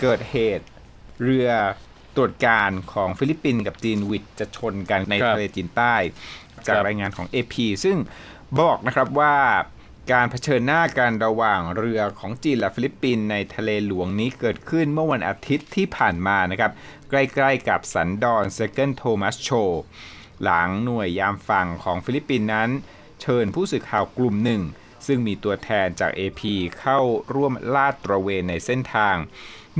เกิดเหตุเรือตรวจการของฟิลิปปินส์กับจีนวิดจะชนกันในครับทะเลจีนใต้ จากครับรายงานของ AP ซึ่งบอกนะครับว่าการเผชิญหน้ากันระหว่างเรือของจีนและฟิลิปปินส์ในทะเลหลวงนี้เกิดขึ้นเมื่อวันอาทิตย์ที่ผ่านมานะครับ ใกล้ๆกับสันดอนเซเกิลโทมัสโชหลังหน่วยยามฝั่งของฟิลิปปินส์นั้น เชิญผู้สื่อข่าวกลุ่มหนึ่ง ซึ่งมีตัวแทนจาก AP เข้าร่วมลาดตระเวนในเส้นทาง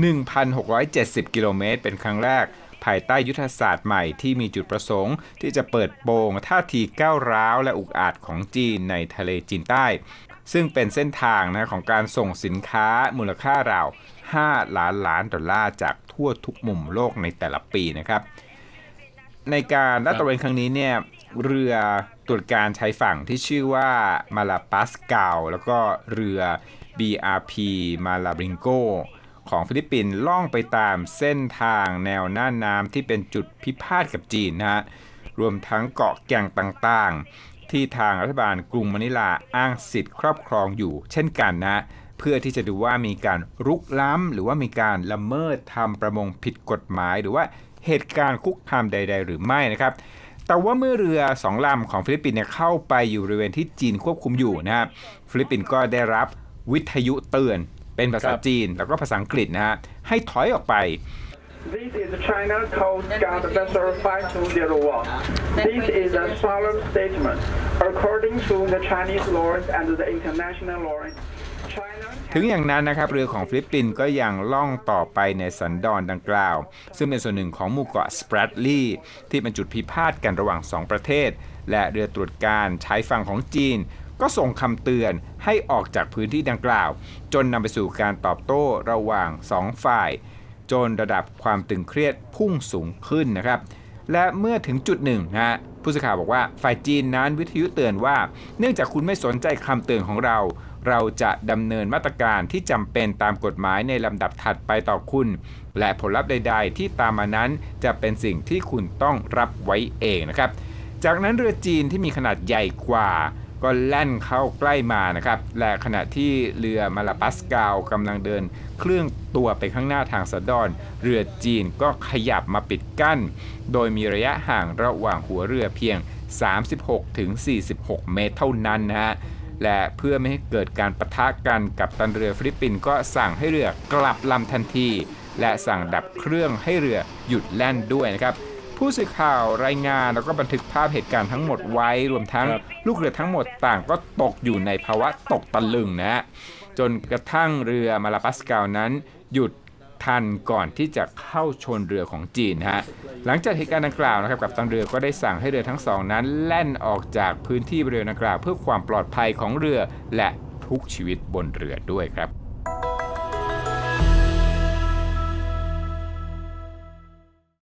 1,670 กิโลเมตรเป็นครั้งแรก ภายใต้ยุทธศาสตร์ใหม่ที่มีจุดประสงค์ ที่จะเปิดโปงท่าทีก้าวร้าวและอุกอาจของจีนในทะเลจีนใต้ ซึ่งเป็นเส้นทางนะของการส่งสินค้ามูลค่าราว 5 ล้านล้านดอลลาร์จากทั่วทุกมุมโลกในแต่ละปีนะครับ ในการลาดตระเวนครั้งนี้เนี่ยเรือตรวจการชายฝั่งที่ชื่อว่ามาลาปัสกาวแล้วก็เรือ BRP มาลาบริงโก ของฟิลิปปินส์ล่องไปตามเส้นทางแนวหน้าน้ำที่เป็นจุดพิพาทกับจีนนะฮะรวมทั้งเกาะแก่งต่างๆ ที่ทางรัฐบาลกรุงมะนิลาอ้างสิทธิ์ครอบครองอยู่ เช่นกันนะ เพื่อที่จะดูว่ามีการรุกล้ำ หรือว่ามีการละเมิดทำประมงผิดกฎหมาย หรือว่าเหตุการณ์คุกคามใด ๆ หรือไม่นะครับแต่ว่าเมื่อเรือสองลำของฟิลิปปินส์เนี่ยเข้าไปอยู่บริเวณที่จีนควบคุมอยู่นะครับฟิลิปปินส์ก็ได้รับวิทยุเตือน เป็นภาษาครับจีน แล้วก็ภาษาอังกฤษนะฮะให้ถอยออกไป This is China Coast Guard Vessel 5201. This is a solemn statement. According to the Chinese laws and the international laws, China ถึงอย่างนั้นนะครับเรือของฟิลิปปินส์ก็ยังล่องต่อไปในสันดอนดังกล่าว ซึ่งเป็นส่วนหนึ่งของหมู่เกาะสเปรดลีย์ที่เป็นจุดพิพาทกันระหว่าง 2 ประเทศ และเรือตรวจการใช้ฝั่งของจีน ก็ส่งคำเตือนให้ออกจากพื้นที่ดังกล่าว จนนำไปสู่การตอบโต้ระหว่าง 2 ฝ่าย จนระดับความตึงเครียดพุ่งสูงขึ้นนะครับ และเมื่อถึงจุดหนึ่งนะฮะผู้สื่อข่าวบอกว่าฝ่ายจีนนั้นวิทยุเตือนว่า เนื่องจากคุณไม่สนใจคำเตือนของเรา เราจะดำเนินมาตรการที่จำเป็นตามกฎหมายในลำดับถัดไปต่อคุณ และผลลัพธ์ใด ๆ ที่ตามมานั้นจะเป็นสิ่งที่คุณต้องรับไว้เองนะครับ จากนั้นเรือจีนที่มีขนาดใหญ่กว่า ก็แล่นเข้าใกล้มานะครับและขณะที่เรือมาลาปัสกาวกำลังเดิน เครื่องตัวไปข้างหน้าทางสะดอน เรือจีนก็ขยับมาปิดกั้น โดยมีระยะห่างระหว่างหัวเรือเพียง 36ถึง46 เมตรเท่านั้นนะฮะและเพื่อไม่ให้เกิดการประทะกันกับตันเรือฟิลิปปินส์ก็สั่งให้เรือกลับลำทันที และสั่งดับเครื่องให้เรือหยุดแล่นด้วยนะครับ ผู้สื่อข่าวรายงานแล้วก็บันทึกภาพเหตุการณ์ทั้งหมดไว้รวมทั้งครับลูกเรือทั้งหมดต่างก็ตกอยู่ในภาวะตกตะลึงนะฮะจนกระทั่งเรือมาลาปัสกาวนั้น หยุดทันก่อนที่จะเข้าชนเรือของจีนนะฮะหลังจากเหตุการณ์ดังกล่าวนะครับกับตันเรือก็ได้สั่งให้เรือทั้งสองนั้น แล่นออกจากพื้นที่บริเวณดังกล่าว เพื่อความปลอดภัยของเรือและทุกชีวิตบนเรือด้วยครับ